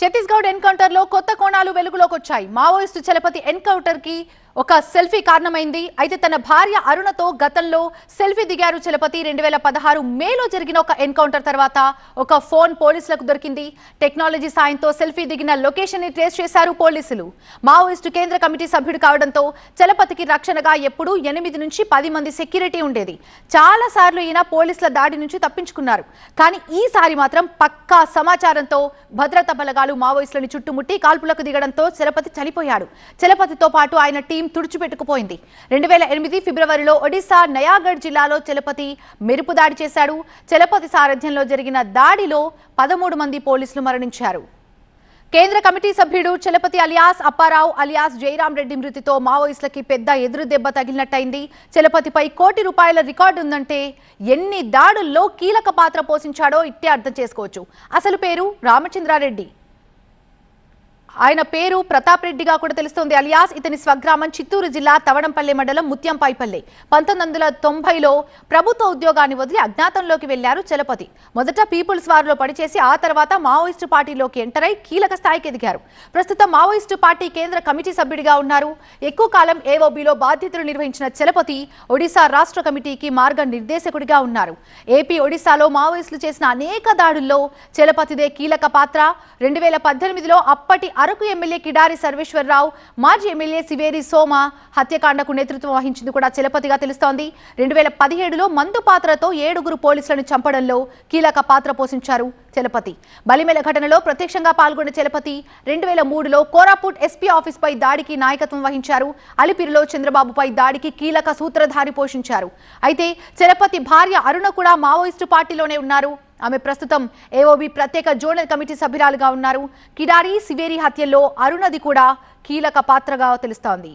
ఛత్తీస్గఢ్ ఎన్కౌంటర్లో కొత్త కోణాలు వెలుగులోకి వచ్చాయి మావోయిస్టు చలపతి ఎన్కౌంటర్కి ఒక సెల్ఫీ కారణమైంది. అయితే తన భార్య అరుణతో గతంలో సెల్ఫీ దిగారు చలపతి. రెండు వేల పదహారు మేలో జరిగిన ఒక ఎన్కౌంటర్ తర్వాత ఒక ఫోన్ పోలీసులకు దొరికింది. టెక్నాలజీ సాయంతో సెల్ఫీ దిగిన లొకేషన్ని ట్రేస్ చేశారు పోలీసులు. మావోయిస్టు కేంద్ర కమిటీ సభ్యుడు కావడంతో చలపతికి రక్షణగా ఎప్పుడు ఎనిమిది నుంచి పది మంది సెక్యూరిటీ ఉండేది. చాలా సార్లు ఈయన పోలీసుల దాడి నుంచి తప్పించుకున్నారు. కానీ ఈసారి మాత్రం పక్కా సమాచారంతో భద్రతా బలగాలు మావోయిస్టులను చుట్టుముట్టి కాల్పులకు దిగడంతో చలపతి చనిపోయాడు. చలపతితో పాటు ఆయన టీం తుడిచిపెట్టుకుపోయింది. రెండు వేల ఎనిమిది ఫిబ్రవరిలో ఒడిశా నయాగఢ్ జిల్లాలో చలపతి మెరుపు దాడి చేశాడు. చలపతి సారథ్యంలో జరిగిన దాడిలో పదమూడు మంది పోలీసులు మరణించారు. కేంద్ర కమిటీ సభ్యుడు చలపతి అలియాస్ అప్పారావు అలియాస్ జయరాం రెడ్డి మృతితో మావోయిస్టులకి పెద్ద ఎదురు దెబ్బ తగిలినట్టయింది. చలపతిపై కోటి రూపాయల రికార్డు ఉందంటే ఎన్ని దాడుల్లో కీలక పాత్ర పోషించాడో ఇట్టే అర్థం చేసుకోవచ్చు. అసలు పేరు రామచంద్రారెడ్డి. ఆయన పేరు ప్రతాప్ రెడ్డిగా కూడా తెలుస్తోంది. అలియాస్ ఇతని స్వగ్రామం చిత్తూరు జిల్లా తవడంపల్లి మండలం ముత్యంపైపల్లి పంతొమ్మిది వందల తొంభైలో ప్రభుత్వ ఉద్యోగాన్ని వదిలి అజ్ఞాతంలోకి వెళ్ళారు చలపతి. మొదట పీపుల్స్ వార్లో పనిచేసి ఆ తర్వాత మావోయిస్టు పార్టీలోకి ఎంటర్ అయి కీలక స్థాయికి ఎదిగారు. ప్రస్తుతం మావోయిస్టు పార్టీ కేంద్ర కమిటీ సభ్యుడిగా ఉన్నారు. ఎక్కువ కాలం ఏఓబీలో బాధ్యతలు నిర్వహించిన చలపతి ఒడిశా రాష్ట్ర కమిటీకి మార్గ నిర్దేశకుడిగా ఉన్నారు. ఏపీ ఒడిశాలో మావోయిస్టులు చేసిన అనేక దాడుల్లో చలపతిదే కీలక పాత్ర. రెండు వేల పద్దెనిమిదిలో అప్పటి అరకు ఎమ్మెల్యే కిడారి సర్వేశ్వరరావు మాజీ ఎమ్మెల్యే సివేరి సోమ హత్యకాండకు నేతృత్వం వహించింది కూడా చలపతిగా తెలుస్తోంది. రెండు వేల పదిహేడులో మందు పాత్రతో ఏడుగురు పోలీసులను చంపడంలో కీలక పాత్ర పోషించారు చలపతి. బలిమెల ఘటనలో ప్రత్యక్షంగా పాల్గొన్న చలపతి రెండు వేల మూడులో కోరాపూట్ ఎస్పీ ఆఫీస్పై దాడికి నాయకత్వం వహించారు. అలిపిరిలో చంద్రబాబుపై దాడికి కీలక సూత్రధారి పోషించారు. అయితే చలపతి భార్య అరుణ కూడా మావోయిస్టు పార్టీలోనే ఉన్నారు. ఆమె ప్రస్తుతం ఏఓబి ప్రత్యేక జోనల్ కమిటీ సభ్యురాలుగా ఉన్నారు. కిడారి సివేరి హత్యల్లో అరుణది కూడా కీలక పాత్రగా తెలుస్తోంది.